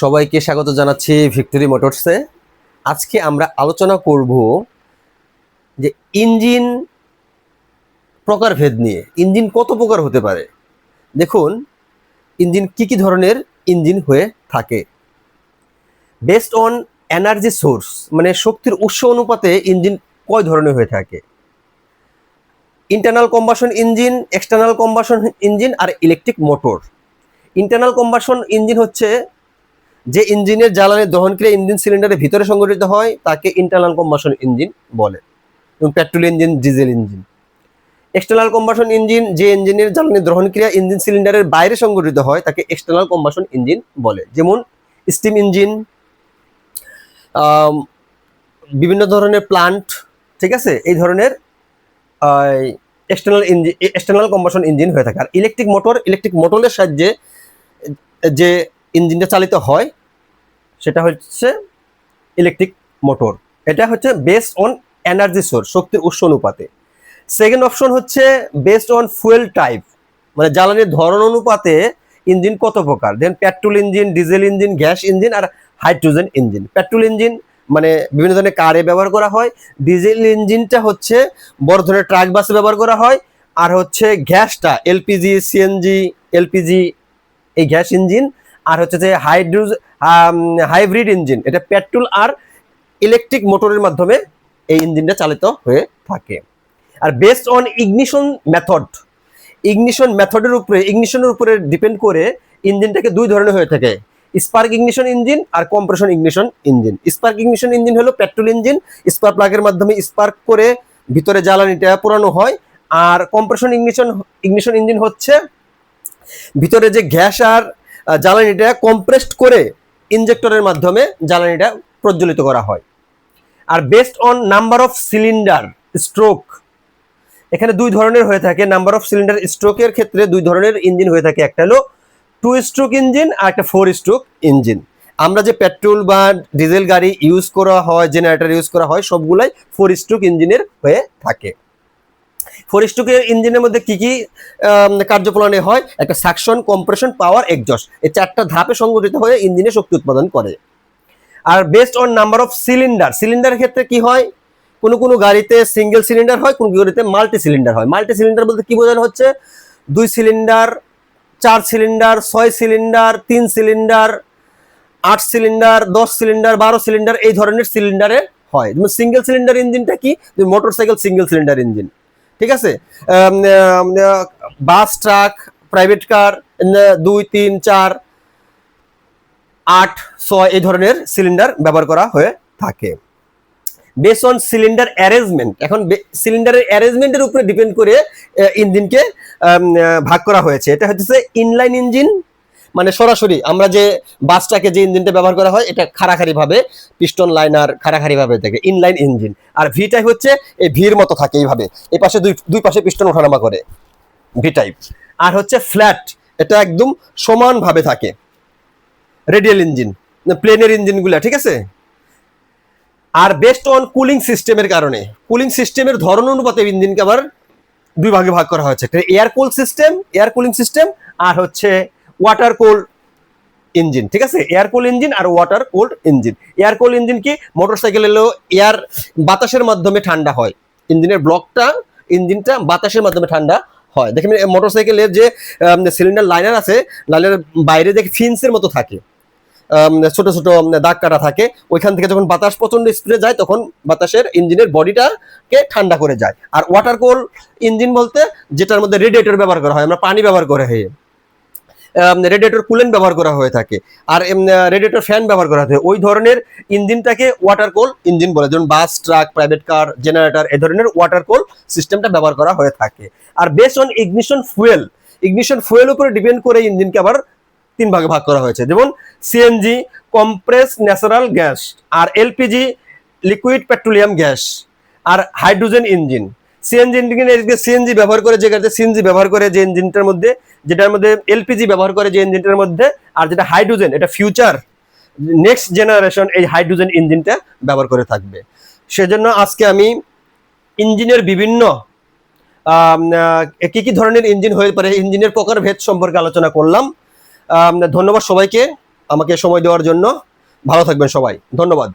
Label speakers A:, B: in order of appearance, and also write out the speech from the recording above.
A: সবাইকে স্বাগত জানাচ্ছি ভিক্টোরি মোটরসে। আজকে আমরা আলোচনা করব যে ইঞ্জিন প্রকারভেদ নিয়ে। ইঞ্জিন কত প্রকার হতে পারে? দেখুন, ইঞ্জিন কি কি ধরনের ইঞ্জিন হয়ে থাকে? বেসড অন এনার্জি সোর্স মানে শক্তির উৎস অনুপাতে ইঞ্জিন কয় ধরনের হয়ে থাকে? Internal combustion engine external combustion engine আর electric motor internal combustion engine হচ্ছে যে ইঞ্জিনের জ্বালানি দহনক্রিয়া ইঞ্জিন সিলিন্ডারের ভিতরে সংগঠিত হয়, তাকে ইন্টারনাল কম্বাসন ইঞ্জিন বলে এবং petrol engine diesel engine external combustion engine যে ইঞ্জিনের জ্বালানি দহনক্রিয়া ইঞ্জিন সিলিন্ডারের বাইরে সংগঠিত হয়, তাকে এক্সটার্নাল কম্বাসন ইঞ্জিন বলে। যেমন স্টিম ইঞ্জিন বিভিন্ন ধরনের প্লান্ট ঠিক আছে? এই ধরনের external engine external combustion engine হয়ে থাকে। আর ইলেকট্রিক মোটর ইলেকট্রিক মোটরের সাহায্যে, যে ইঞ্জিনটা চালিত হয়, সেটা হচ্ছে ইলেকট্রিক মোটর এটা হচ্ছে বেসড অন এনার্জি সোর্স শক্তির উৎস, অনুপাতে। সেকেন্ড অপশন হচ্ছে বেসড অন ফুয়েল টাইপ মানে জ্বালানির ধরন অনুপাতে ইঞ্জিন কত প্রকার? Then petrol engine diesel engine gas engine আর হাইড্রোজেন ইঞ্জিন পেট্রোল ইঞ্জিন মানে বিভিন্ন ধরনের কারে ব্যবহার করা হয়। ডিজেল ইঞ্জিনটা হচ্ছে বড় ধরনের ট্রাক বাসে ব্যবহার করা হয়। আর হচ্ছে গ্যাসটা এলপিজি সিএনজি এলপিজি এই গ্যাস ইঞ্জিন আর হচ্ছে যে হাইড্রোজ হাইব্রিড ইঞ্জিন, এটা পেট্রোল আর ইলেকট্রিক মোটরের মাধ্যমে এই ইঞ্জিনটা চালিত হয়ে থাকে। আর based on ignition method ignition মেথডের উপরে ইগনিশনের উপরে ডিপেন্ড করে ইঞ্জিনটাকে দুই ধরনের হয়ে থাকে। স্পার্ক ইগনিশন ইঞ্জিন আর compression ignition engine spark ignition engine হলো পেট্রোল ইঞ্জিন স্পার্ক প্লাগের মাধ্যমে স্পার্ক করে ভিতরে জ্বালানিটা পোড়ানো হয়। আর কম্প্রেশন ইগনিশন ইগনিশন ইঞ্জিন হচ্ছে ভিতরে যে গ্যাস আর জ্বালানিটা কম্প্রেসড করে ইনজেক্টরের মাধ্যমে জ্বালানিটা প্রজ্বলিত করা হয়। আর based on number of cylinder stroke এখানে দুই ধরনের হয়ে থাকে। নাম্বার অফ সিলিন্ডার স্ট্রোকের ক্ষেত্রে দুই ধরনের ইঞ্জিন হয়ে থাকে। একটা হলো টু স্ট্রোক ইঞ্জিন আর একটা ফোর স্ট্রোক ইঞ্জিন আমরা যে পেট্রোল বা ডিজেল গাড়ি ইউজ করা হয় জেনারেটর ইউজ করা হয়, সবগুলাই ফোর স্ট্রোক ইঞ্জিনের হয়ে থাকে। ফোর স্ট্রোকের ইঞ্জিনের মধ্যে কি কি কার্যপ্রণালী হয়? একটা সাকশন, কম্প্রেশন, পাওয়ার এক্সজস্ট এই চারটা ধাপে সংগঠিত হয়ে ইঞ্জিনে শক্তি উৎপাদন করে। আর based on number of cylinder সিলিন্ডারের ক্ষেত্রে কি হয়? কোনো কোনো গাড়িতে সিঙ্গেল সিলিন্ডার হয়, কোনো গাড়িতে মাল্টি সিলিন্ডার হয়। মাল্টি সিলিন্ডার বলতে কি বোঝানো হচ্ছে? দুই সিলিন্ডার চার সিলিন্ডার ছয় সিলিন্ডার তিন সিলিন্ডার আট সিলিন্ডার দশ সিলিন্ডার বারো সিলিন্ডার এই ধরনের সিলিন্ডারে হয়। সিঙ্গেল সিলিন্ডার ইঞ্জিনটা কি? Motorcycle single cylinder engine ঠিক আছে? বাস, ট্রাক প্রাইভেট কার দুই, তিন, চার, আট, ছয় এই ধরনের সিলিন্ডার ব্যবহার করা হয়ে থাকে। বেস অন সিলিন্ডার অ্যারেঞ্জমেন্ট এখন সিলিন্ডারের অ্যারেঞ্জমেন্টের উপরে ডিপেন্ড করে ইঞ্জিনকে ভাগ করা হয়েছে। এটা হচ্ছে ইনলাইন ইঞ্জিন মানে সরাসরি আমরা যে বাসটাকে যে ইঞ্জিনটা ব্যবহার করা হয়, এটা খাড়াখাড়ি ভাবে পিস্টন লাইনার খাড়াখাড়ি ভাবে থাকে ইনলাইন ইঞ্জিন আর ভি টাইপ হচ্ছে এই ভির মতো থাকে এইভাবে। এই পাশে দুই দুই পাশে পিস্টন ওঠানামা করে ভি টাইপ আর হচ্ছে ফ্ল্যাট এটা একদম সমানভাবে থাকে। রেডিয়াল ইঞ্জিন প্লেনের ইঞ্জিনগুলো ঠিক আছে? আর বেস্ট অন কুলিং সিস্টেমের কারণে কুলিং সিস্টেমের ধরন অনুপাতে ইঞ্জিনকে আবার দুই ভাগে ভাগ করা হয়েছে। Air cool system air cooling system আর হচ্ছে ওয়াটার কোল্ড ইঞ্জিন ঠিক আছে? এয়ার কুল ইঞ্জিন আর water cooled engine air cool engine কি? মোটরসাইকেল এলো এয়ার বাতাসের মাধ্যমে ঠান্ডা হয়। ইঞ্জিনের ব্লকটা ইঞ্জিনটা বাতাসের মাধ্যমে ঠান্ডা হয়। দেখেন মোটরসাইকেলের যে সিলিন্ডার লাইনার আছে লাইনার বাইরে দেখে ফিন্সের মতো থাকে। ছোট ছোট দাগ কাটা থাকে। ওইখান থেকে যখন বাতাস প্রচণ্ড স্পিডে যায়, তখন বাতাসের ইঞ্জিনের বডিটাকে ঠান্ডা করে যায়। আর ওয়াটার কোল ইঞ্জিন বলতে যেটার মধ্যে রেডিয়েটর ব্যবহার করা হয়, আমরা পানি ব্যবহার করে হয়ে রেডিয়েটর কুলেন্ট ব্যবহার করা হয়ে থাকে। আর রেডিয়েটর ফ্যান ব্যবহার করা হয় ওই ধরনের ইঞ্জিনটাকে ওয়াটার কোল ইঞ্জিন বলে, যেমন bus truck private car generator এ ধরনের ওয়াটার কোল সিস্টেমটা ব্যবহার করা হয়ে থাকে। আর base on ignition fuel ignition fuel উপরে ডিপেন্ড করে ইঞ্জিনকে আবার তিন ভাগে ভাগ করা হয়েছে। যেমন সিএনজি কম্প্রেস ন্যাচারাল গ্যাস আর এলপিজি লিকুইড পেট্রোলিয়াম গ্যাস আর হাইড্রোজেন ইঞ্জিন সিএনজি ইঞ্জিনের সিএনজি ব্যবহার করে, যে গাড়িতে সিএনজি ব্যবহার করে যে ইঞ্জিনটার মধ্যে, যেটার মধ্যে এলপিজি ব্যবহার করে যে ইঞ্জিনটার মধ্যে, আর যেটা হাইড্রোজেন এটা ফিউচার নেক্সট জেনারেশন এই হাইড্রোজেন ইঞ্জিনটা ব্যবহার করে থাকবে। সেজন্য আজকে আমি ইঞ্জিনের বিভিন্ন কি কি ধরনের ইঞ্জিন হয়ে পারে, ইঞ্জিনের প্রকারভেদ সম্পর্কে আলোচনা করলাম। ধন্যবাদ সবাইকে আমাকে সময় দেওয়ার জন্য। ভালো থাকবেন সবাই। ধন্যবাদ।